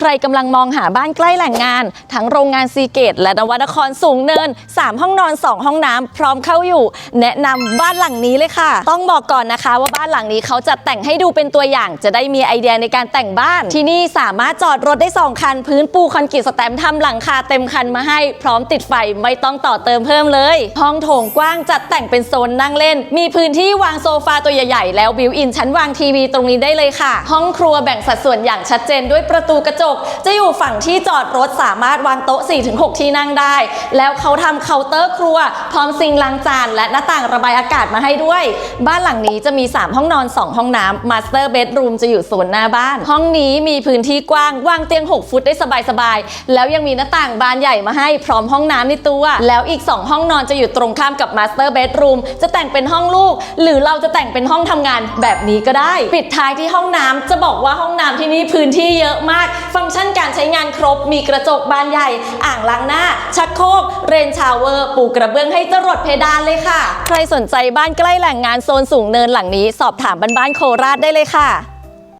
ใครกำลังมองหาบ้านใกล้แหล่งงาน ทั้งโรงงานซีเกต และนวนครสูงเนิน 3 ห้องนอน 2 ห้องน้ำพร้อมเข้าอยู่ แนะนำบ้านหลังนี้เลยค่ะ ต้องบอกก่อนนะคะว่าบ้านหลังนี้เขาจัดแต่งให้ดูเป็นตัวอย่าง จะได้มีไอเดียในการแต่งบ้าน ที่นี่สามารถจอดรถได้ 2 คัน พื้นปูคอนกรีตสแตมป์ทำหลังคาเต็มคันมาให้ พร้อมติดไฟไม่ต้องต่อเติมเพิ่มเลย ห้องโถงกว้างจัดแต่งเป็นโซนนั่งเล่น มีพื้นที่วางโซฟาตัวใหญ่ๆแล้วบิวอินชั้นวางทีวีตรงนี้ได้เลยค่ะ ห้องครัวแบ่งสัดส่วนอย่างชัดเจนด้วยประตูกระจกจะอยู่ฝั่งที่จอดรถสามารถวางโต๊ะ 4-6 ที่นั่งได้ แล้วเขาทำเคาน์เตอร์ครัว พร้อมซิงล้างจาน และหน้าต่างระบายอากาศมาให้ด้วย บ้านหลังนี้จะมี 3 ห้องนอน 2 ห้องน้ำมาสเตอร์เบดรูมจะอยู่โซนหน้าบ้าน ห้องนี้มีพื้นที่กว้างวางเตียง 6 ฟุตได้สบายๆแล้วยังมีหน้าต่างบานใหญ่มาให้พร้อมห้องน้ำในตัว แล้วอีก 2 ห้องนอนจะอยู่ตรงข้ามกับมาสเตอร์เบดรูมจะแต่งเป็นห้องลูก หรือเราจะแต่งเป็นห้องทำงานแบบนี้ก็ได้ ปิดท้ายที่ห้องน้ำจะบอกว่าห้องน้ำที่นี่พื้นที่เยอะมากฟังก์ชันการใช้งานครบ มีกระจกบานใหญ่ อ่างล้างหน้า ชักโครก เรนชาวเวอร์ ปูกระเบื้องให้จรดเพดานเลยค่ะ ใครสนใจบ้านใกล้แหล่งงานโซนสูงเนินหลังนี้ สอบถามบ้านๆโคราชได้เลยค่ะ